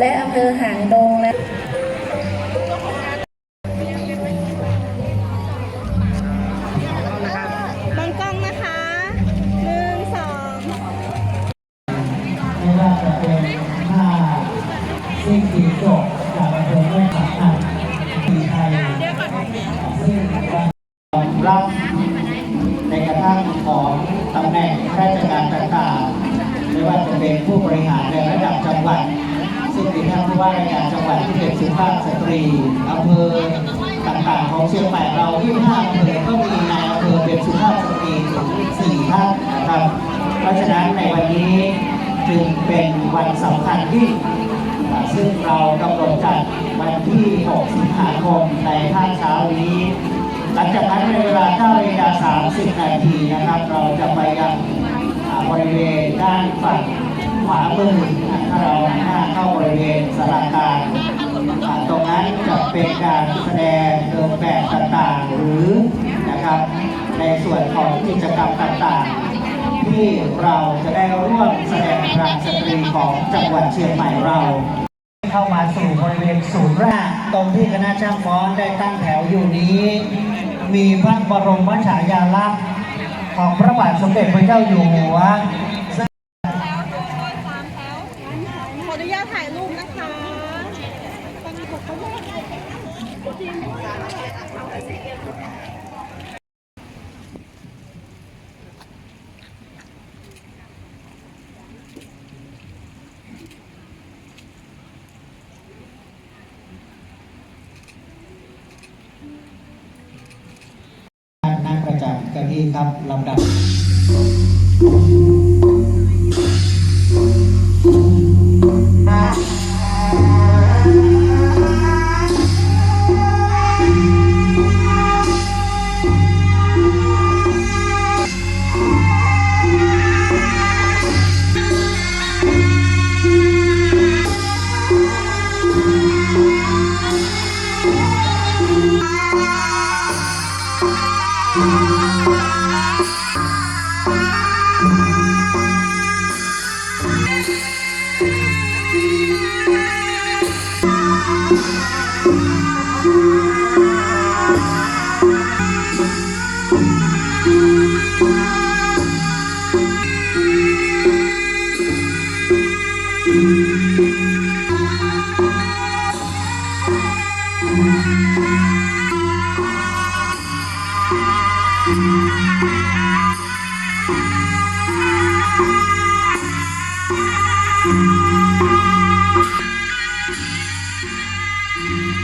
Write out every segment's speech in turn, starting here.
และอำเภอหางดงนะบางกล้องนะคะหนึ่งสองไม่ว่าจะเป็นผ้าสิ้นสีจบจากอำเภอแม่ขับอันสีไทยซึ่งรับในกระทั่งของตำแหน่งราชการต่างๆไม่ว่าจะเป็นผู้บริหารในระดับจังหวัด ซึ่งมีท่านผู้ว่าราชการจังหวัดที่เป็นสุภาพสตรีอำเภอต่างๆของเชียงใหม่เรา25อำเภอก็มีนายอำเภอเป็นสุภาพสตรีถึง4ท่านนะครับเพราะฉะนั้นในวันนี้จึงเป็นวันสำคัญที่ซึ่งเรากำหนดจัดวันที่ 6 สิงหาคมในภาคเช้านี้ หลังจากนั้นในเวลา9นาฬิกา30 นาทีนะครับ เราจะไปยังบริเวณด้านฝั่ง วามือนะถ้าเราหน้าเข้าบริเวณสลาการตรงนั้นจะเป็นการแสดงเดินแบบต่างๆ หรือนะครับ ในส่วนของกิจกรรมต่างๆ ที่เราจะได้ร่วมแสดงพลังสตรีของจังหวัดเชียงใหม่เราเข้ามาสู่บริเวณศูนย์แรกตรงที่คณะช่างฟ้อนได้ตั้งแถวอยู่นี้ มีพระบรมฉายาลักษณ์ของพระบาทสมเด็จพระเจ้าอยู่หัว ขออนุญาตถ่ายรูปนะคะตอนนี้ผมก็ไม่ นั่งประ นี้ครับลำดับ Thank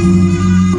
ข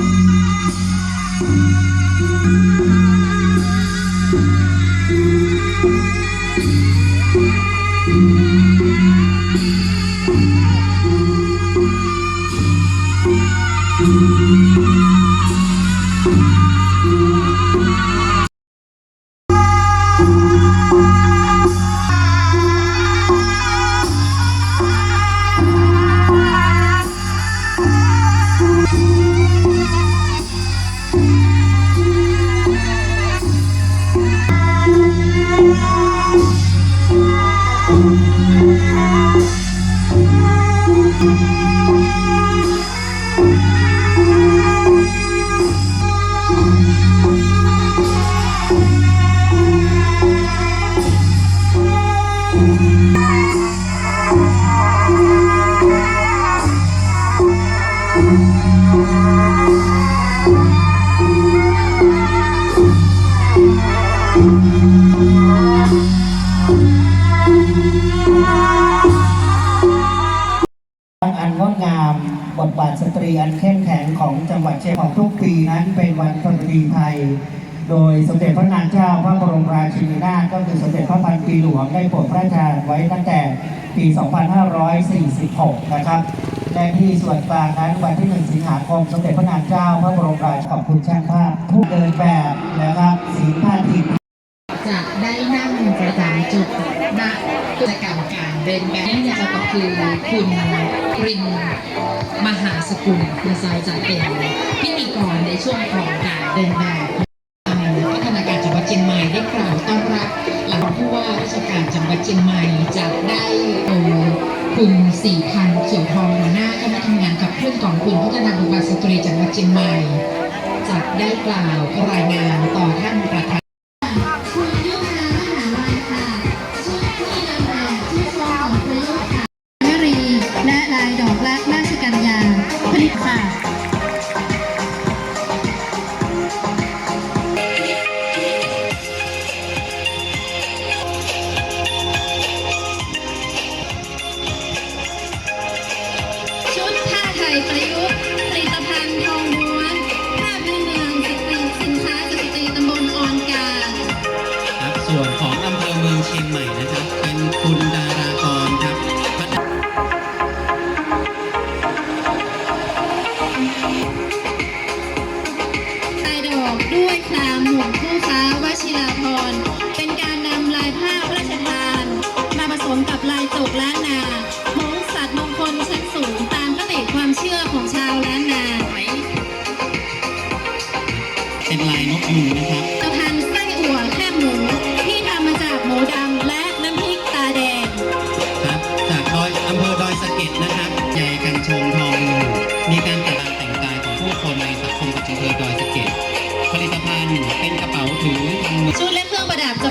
พระบรมราชินีนาถก็คือสมเด็จพระพันปีหลวงได้โปรดพระราชทานไว้ตั้งแต่ปี 2546 นะครับและที่ส่วนกลางนั้นวันที่ 1 สิงหาคม สมเด็จพระนางเจ้า พระบรมราชขอบคุณช่างภาพ ผู้เดินแบบนะครับสีผ้าทิพย์จะได้นั่งประจำจุดณกิจกรรมการเดินแบบนี่นะคะก็คือคุณปรินมหาสกุลคุณซอยจะเป็นพิธีกรในช่วงของการเดินแบบ สี่พันเขียวทองหัวหน้าคณะทำงานกับเพื่อนกองคุณพัฒนาบุคคลสตรีจังหวัดเชียงใหม่จะได้กล่าวรายงานต่อท่านประธาน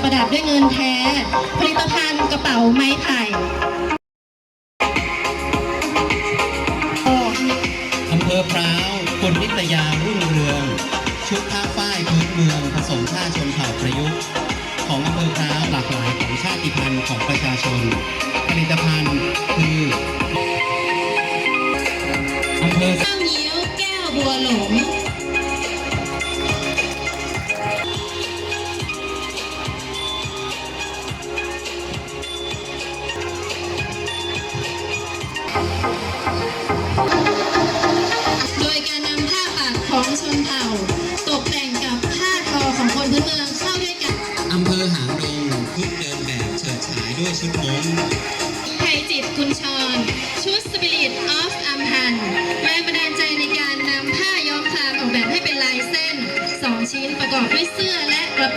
ประดับด้วยเงินแท้ ผลิตภัณฑ์กระเป๋าไม้ไผ่อำเภอพร้าวคุณนิตยารุ่งเรือง ชุดผ้าฝ้ายพื้นเมือง ผสมผ้าชนเผ่าประยุกต์ ของอำเภอพร้าวหลากหลายของชาติพันธุ์ของประชาชน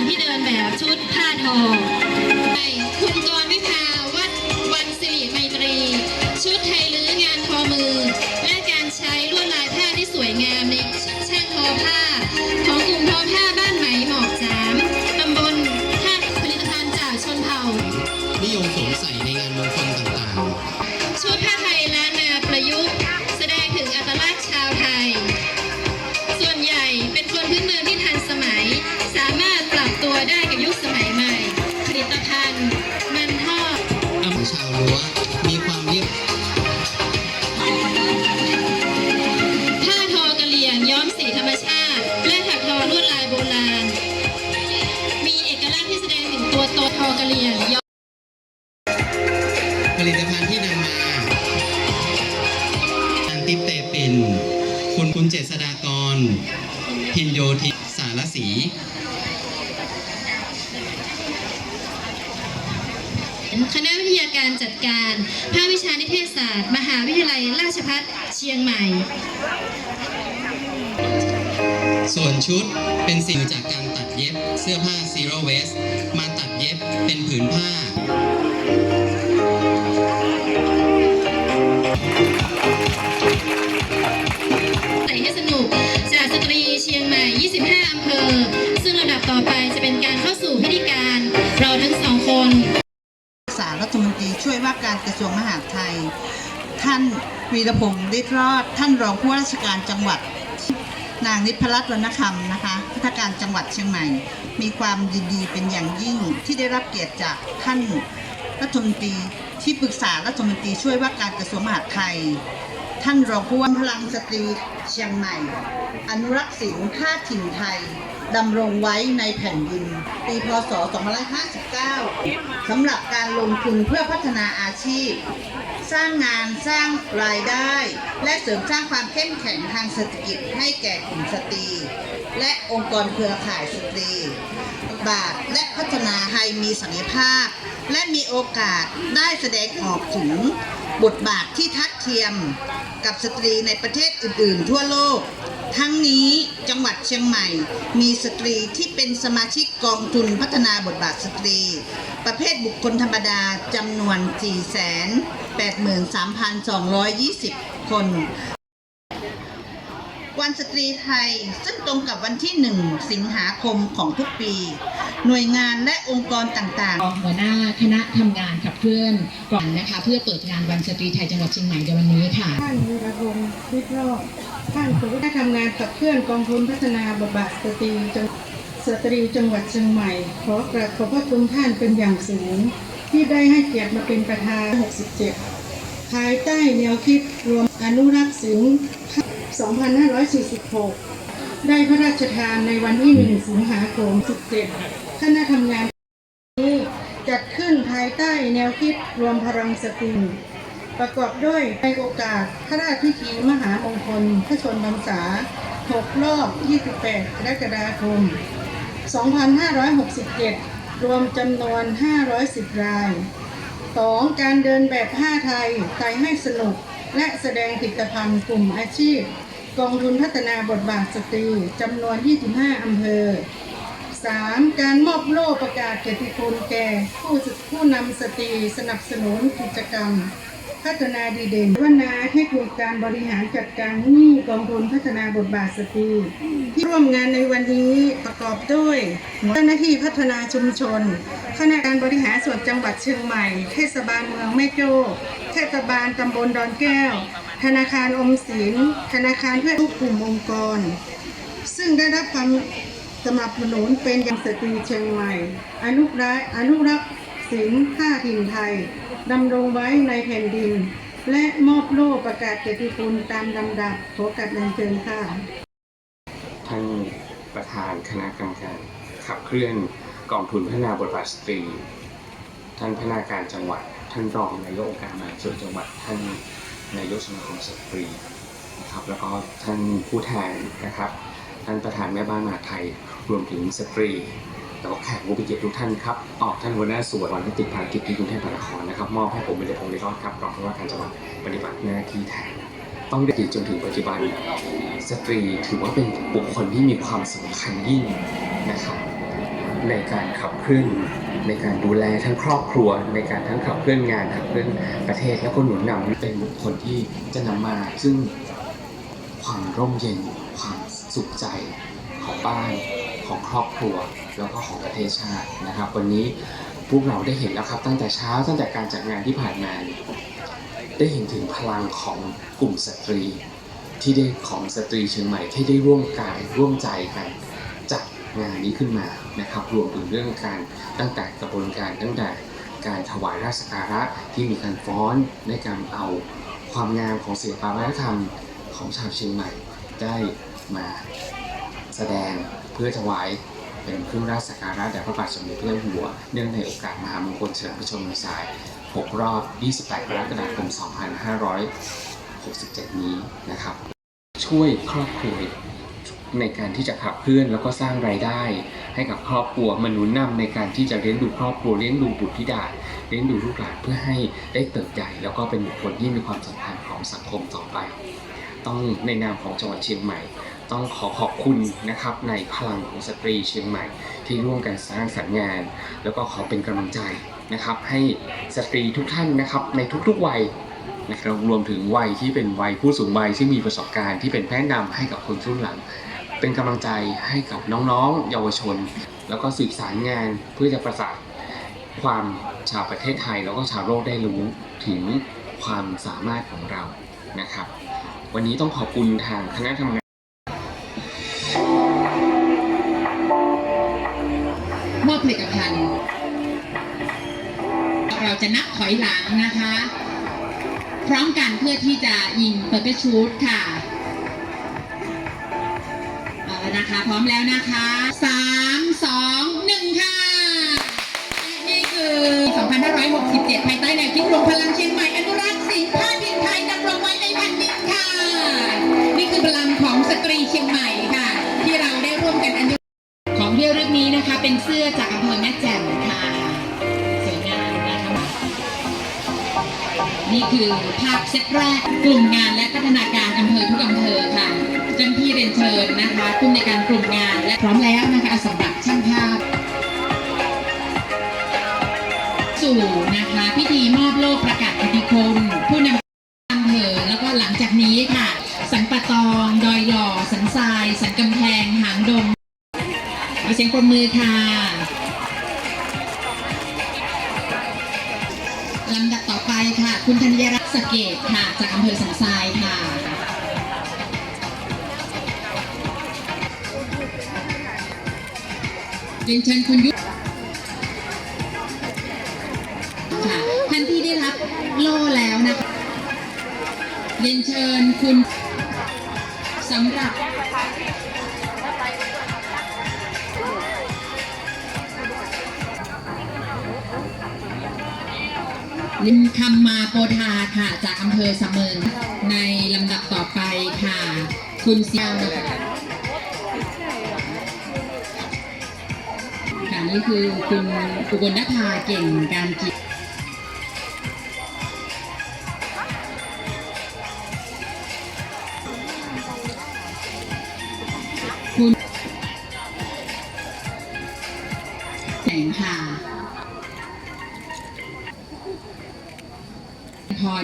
ที่เดินแบบชุดผ้าทอ คณะวิทยาการจัดการ ภาควิชานิเทศศาสตร์ มหาวิทยาลัยราชภัฏเชียงใหม่ ส่วนชุดเป็นสิ่งจากการตัดเย็บเสื้อผ้า zero waste มาตัดเย็บเป็นผืนผ้าใส่ให้สนุกจากสตรีเชียงใหม่ 25 อำเภอ ซึ่งลำดับต่อไปจะเป็นการเข้าสู่พิธีการ เราทั้งสองคน วยว่าการกระทรวงมหาดไทย ท่านวีรพงศ์ฤทธิ์รอด ท่านรองผู้ว่าราชการจังหวัด นางนิพรัตน์วรรณคำนะคะผู้ว่าการจังหวัดเชียงใหม่ มีความยินดีเป็นอย่างยิ่งที่ได้รับเกียรติจากท่านรัฐมนตรีที่ปรึกษารัฐมนตรีช่วยว่าการกระทรวงมหาดไทย ท่านรองผู้ว่าพลังสตรีเชียงใหม่ อนุรักษ์ศิลป์ผ้าถิ่นไทย ดำรงไว้ในแผ่นดิน ปีพศ 2559 สำหรับการลงทุนเพื่อพัฒนาอาชีพ สร้างงานสร้างรายได้ และเสริมสร้างความเข้มแข็งทางเศรษฐกิจให้แก่กลุ่มสตรี และองค์กรเครือข่ายสตรีบาทและพัฒนาไทยมีศักยภาพ และมีโอกาสได้แสดงออกถึงบทบาทที่ทัดเทียมกับสตรีในประเทศอื่นๆ ทั่วโลก ทั้งนี้จังหวัดเชียงใหม่ มีสตรีที่เป็นสมาชิกกองทุนพัฒนาบทบาทสตรี ประเภทบุคคลธรรมดาจำนวน 483,220 คน วันสตรีไทยซึ่งตรงกับวันที่ 1 สิงหาคมของทุกปี หน่วยงานและองค์กรต่างๆ หัวหน้าคณะทำงานขับเคลื่อนก่อนนะคะ เพื่อเปิดงานวันสตรีไทยจังหวัดเชียงใหม่ในวันนี้ค่ะท่านวีรพงศ์วิทย์รอ ท่านผู้ได้ทำงานขับเคลื่อนกองทุนพัฒนาบทบาทสตรีจังสตรีจังหวัดเชียงใหม่ ขอกราบขอบพระคุณท่านเป็นอย่างสูง ที่ได้ให้เกียรติมาเป็นประธาน 67 ภายใต้แนวคิดรวมอนุรักษ์ศิลป์2546 ได้พระราชทานในวันที่ 1 สิงหาคม 17 คณะทำงานนี้จัดขึ้นภายใต้แนวคิดรวมพลังสตรี ประกอบด้วยในโอกาสพระราชพิธีมหามงคลพระชนมพรรษา6รอบ 28 กรกฎาคม 2567 รวมจำนวน 510 ราย 2. การเดินแบบผ้าไทยไทยให้สนุก และแสดงผลิตภัณฑ์กลุ่มอาชีพ กองทุนพัฒนาบทบาทสตรีจำนวน 25 อำเภอ 3. การมอบโล่ประกาศเกียรติคุณแก่ผู้ผู้นำสตรีสนับสนุนกิจกรรม พัฒนาดีเด่นวนาเทคนิคการบริหารจัดการหนี้กองทุนพัฒนาบทบาทสตรีที่ร่วมงานในวันนี้ประกอบด้วยเจ้าหน้าที่พัฒนาชุมชนคณะการบริหารส่วนจังหวัดเชียงใหม่ เทศบาลเมืองแม่โจ้เทศบาลตำบลดอนแก้ว ธนาคารอมสินธนาคารเพื่อทุกกลุ่มองค์กร ซึ่งได้รับความสนับสนุนเป็นยังสตรีเชียงใหม่ อนุรักษ์อนุรักษ์ศิลป์ผ้าถิ่นไทย ดำรงไว้ในแผ่นดิน และมอบโล่ประกาศเกียรติคุณตามลำดับขอกัดเรียนเชิญค่ะ ท่านประธานคณะกรรมการขับเคลื่อนกองทุนพัฒนาบทบาทสตรี ท่านพนาการจังหวัด ท่านรองนายกองค์การบริหาส่วนจังหวัด ท่านนายกสมาคมสตรีนะครับ แล้วก็ท่านผู้แทนนะครับ ท่านประธานแม่บ้านมหาไทย รวมถึงสตรี แล้วก็แขกผู้มีเกียรติทุกท่านครับออกท่านหัวหน้าส่วนวันที่ติดภารกิจที่กรุงเทพมหานครนะครับมอบให้ผมเป็นพงศ์ในรอดครับรองผู้ว่าการจังหวัดปฏิบัติหน้าที่แทนต้องได้จนถึงปัจจุบัน สตรีถือว่าเป็นบุคคลที่มีความสำคัญยิ่งนะครับในการขับเคลื่อนในการดูแลทั้งครอบครัว ในการทั้งขับเคลื่อนงานขับเคลื่อนประเทศแล้วก็หนุนนำเป็นบุคคลที่จะนำมาซึ่งความร่มเย็นความสุขใจของบ้าน ของครอบครัว แล้วก็ของประเทศชาตินะครับ วันนี้พวกเราได้เห็นแล้วครับ ตั้งแต่เช้าตั้งแต่การจัดงานที่ผ่านมาได้เห็นถึงพลังของกลุ่มสตรี ที่ได้ของสตรีเชียงใหม่ที่ได้ร่วมกายร่วมใจกันจัดงานนี้ขึ้นมานะครับ รวมถึงเรื่องการตั้งแต่กระบวนการตั้งแต่การถวายราชการะที่มีการฟ้อนในการเอาความงามของศิลปวัฒนธรรมของชาวเชียงใหม่ได้มา แสดงเพื่อถวายเป็นเครื่องราชสักการะแด่พระบาทสมเด็จพระเจ้าอยู่หัว เนื่องในโอกาสมหามงคลเฉลิมพระชนมพรรษา6รอบ 28 กรกฎาคม 2567 นี้นะครับ ช่วยครอบครัวในการที่จะขับเคลื่อนแล้วก็สร้างรายได้ ให้กับครอบครัวมาหนุนนำในการที่จะเลี้ยงดูครอบครัวเลี้ยงดูบุตรธิดาเลี้ยงดูลูกหลานเพื่อให้ได้เติบใหญ่ แล้วก็เป็นบุคคลที่มีความสำคัญของสังคมต่อไป ต้องในนามของจังหวัดเชียงใหม่ ต้องขอขอบคุณนะครับในพลังของสตรีเชียงใหม่ ที่ร่วมกันสร้างสรรค์งาน แล้วก็ขอเป็นกำลังใจนะครับ ให้สตรีทุกท่านนะครับในทุกๆวัยนะครับรวมถึงวัยที่เป็นวัยผู้สูงวัยที่มีประสบการณ์ที่เป็นแนะนำให้กับคนรุ่นหลัง เป็นกำลังใจให้กับน้องๆ เยาวชน แล้วก็สืบสารงานเพื่อจะประสานความชาวประเทศไทยแล้วก็ชาวโลกได้รู้ถึงความสามารถของเรานะครับ วันนี้ต้องขอบคุณทางคณะทำงาน ผลิตภัณฑ์ เราจะนับถอยหลังนะคะ พร้อมกันเพื่อที่จะยิงเปิดกระชูดค่ะเอาละนะคะ พร้อมแล้วนะคะสามสอง กลุ่มงานและพัฒนาการอำเภอทุกอำเภอค่ะเจ้าหน้าที่เรียนเชิญนะคะผู้ในการกลุ่มงานและพร้อมแล้วนะคะสำหรับช่างภาพ สู่นะคะพิธีมอบโล่ประกาศกิติคุณผู้นำอำเภอแล้วก็หลังจากนี้ค่ะ สันปะตองดอยหล่อสันทราย สันกำแพงหางดงขอเสียงปรบมือค่ะ คุณธัญรัตน์สเกตค่ะ จากอำเภอสันทรายค่ะ เรียนเชิญคุณยุทธค่ะท่านที่ได้รับโล่แล้วนะคะ เรียนเชิญคุณสำหรับ ลิมคำมาโปธาค่ะ จากอำเภอสะเมิงในลำดับต่อไปค่ะ คุณเซียวนะคะค่ะนี่คือคุณอุบลนภาเก่งการกิจ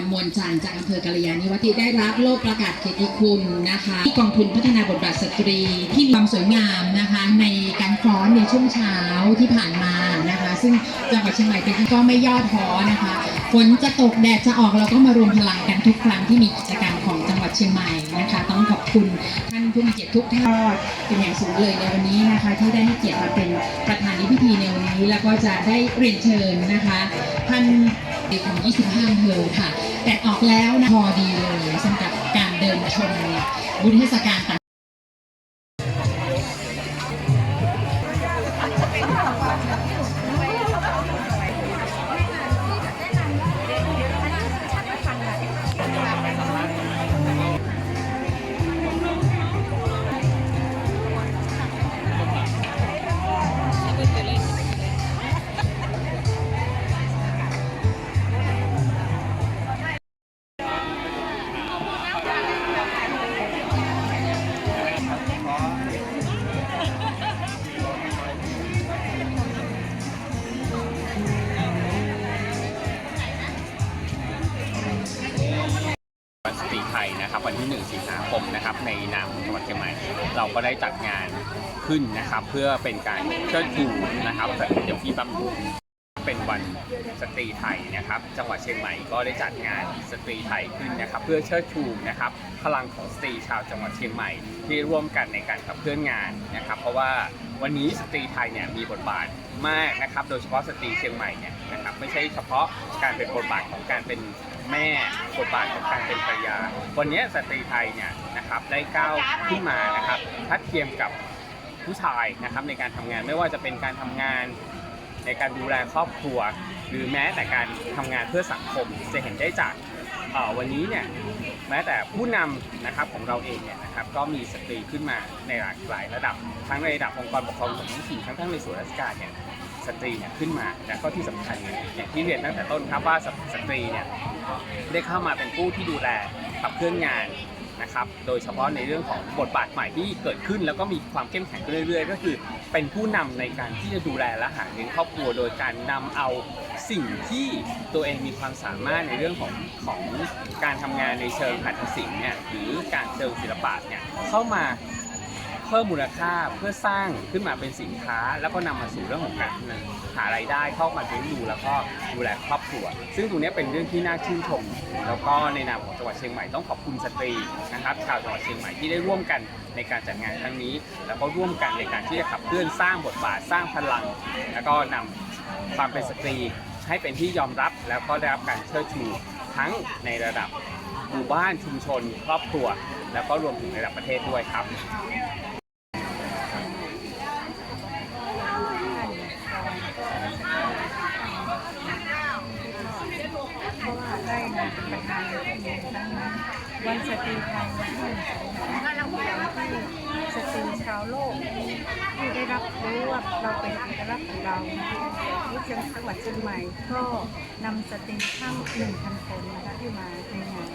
รมวลจันทร์จากอำเภอกาลยานิวัฒน์ที่ได้รับโล่ประกาศเกียรติคุณนะคะที่กองทุนพัฒนาบทบาทสตรีที่มีความสวยงามนะคะ ในการฟ้อนในช่วงเช้าที่ผ่านมานะคะ ซึ่งจังหวัดเชียงใหม่เป็นก็ไม่ย่อท้อนะคะฝนจะตกแดดจะออกเราก็มารวมพลังกันทุกครั้งที่มีกิจกรรมของจังหวัดเชียงใหม่นะคะ ต้องขอบคุณท่านผู้มีเกียรติทุกท่านเป็นอย่างสูงเลยในวันนี้นะคะ ที่ได้ให้เกียรติมาเป็นประธานในพิธีในวันนี้ แล้วก็จะได้เรียนเชิญนะคะท่านเด็กของ 25อำเภอค่ะ แต่ออกแล้วนะพอดีเลยสำหรับการเดินชมบุญเทศกาลต่าง นะครับเพื่อเป็นการเชิดชูนะครับแต่เดี๋ยวพี่แปั๊บเป็นวันสตรีไทยนะครับ จังหวัดเชียงใหม่ก็ได้จัดงานสตรีไทยขึ้นนะครับ เพื่อเชิดชูนะครับพลังของสตรีชาวจังหวัดเชียงใหม่ ที่ร่วมกันในการขับเคลื่อนงานนะครับ เพราะว่าวันนี้สตรีไทยเนี่ยมีบทบาทมากนะครับ โดยเฉพาะสตรีเชียงใหม่เนี่ยนะครับไม่ใช่เฉพาะการเป็นบทบาทของการเป็นแม่บทบาทของการเป็นภรรยา วันนี้สตรีไทยเนี่ยนะครับได้ก้าวขึ้นมานะครับทัดเทียมกับ ผู้ชายนะครับในการทำงานไม่ว่าจะเป็นการทำงานในการดูแลครอบครัว หรือแม้แต่การทำงานเพื่อสังคมจะเห็นได้จากวันนี้เนี่ยแม้แต่ผู้นำนะครับของเราเองเนี่ยนะครับก็มีสตรีขึ้นมาในหลากหลายระดับ ทั้งในระดับองค์กรปกครองส่วนท้องถิ่นทั้งทั้งในส่วนราชการเนี่ยสตรีเนี่ยขึ้นมาและก็ที่สำคัญเนี่ยอย่างที่เรียนตั้งแต่ต้นครับว่าสตรีเนี่ยได้เข้ามาเป็นผู้ที่ดูแลขับเคลื่อนงาน นะครับ โดยเฉพาะในเรื่องของบทบาทใหม่ที่เกิดขึ้น แล้วก็มีความเข้มแข็งขึ้นเรื่อยๆ ก็คือ เป็นผู้นำในการที่จะดูแลและหาเลี้ยงครอบครัว โดยการนำเอาสิ่งที่ตัวเองมีความสามารถในเรื่องของของการทำงานในเชิงหัตถศิลป์เนี่ยหรือการเชิงศิลปะเนี่ยเข้ามา เพิ่มมูลค่าเพื่อสร้างขึ้นมาเป็นสินค้า แล้วก็นำมาสู่เรื่องของการหารายได้เข้ามาเลี้ยงดูแล้วก็ดูแลครอบครัว ซึ่งตรงนี้เป็นเรื่องที่น่าชื่นชม แล้วก็ในนามของจังหวัดเชียงใหม่ต้องขอบคุณสตรีนะครับชาวจังหวัดเชียงใหม่ที่ได้ร่วมกันในการจัดงานครั้งนี้ แล้วก็ร่วมกันในการที่จะขับเคลื่อนสร้างบทบาทสร้างพลัง แล้วก็นำความเป็นสตรีให้เป็นที่ยอมรับแล้วก็ได้รับการเชิดชูทั้งในระดับหมู่บ้านชุมชน ครอบครัว แล้วก็รวมถึงระดับประเทศด้วยครับ เพราะว่าได้มาเป็นประธานในที่นี้ครั้งนั้นวันสตรีไทยวันที่หนึ่งสิงหาคมที่สตรีชาวโลกที่ได้ รู้ว่าเราเป็นเอกลักษณ์ของเราที่จังหวัดเชียงใหม่ก็นำสตรีทั้ง1,000คนนะคะที่มาในงาน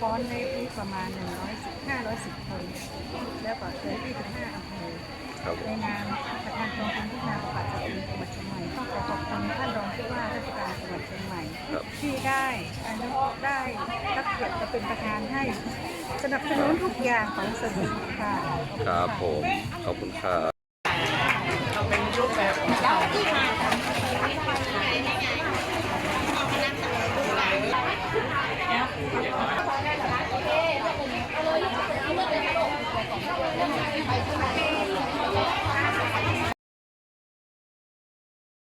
ฟ้อนในที่ประมาณ110 510คน แล้วก็เกิดที่15อำเภอในงานประธานกองทุนพัฒนาบทบาสตรีจังหวัดเชียงใหม่ต้องขอขอบคุณท่านรองผู้ว่าราชการจังหวัดเชียงใหม่ ที่ได้อนุได้รับเกียรติมาเป็นประธานให้สนับสนุนทุกอย่างของสตรีค่ะ ครับผม ขอบคุณครับ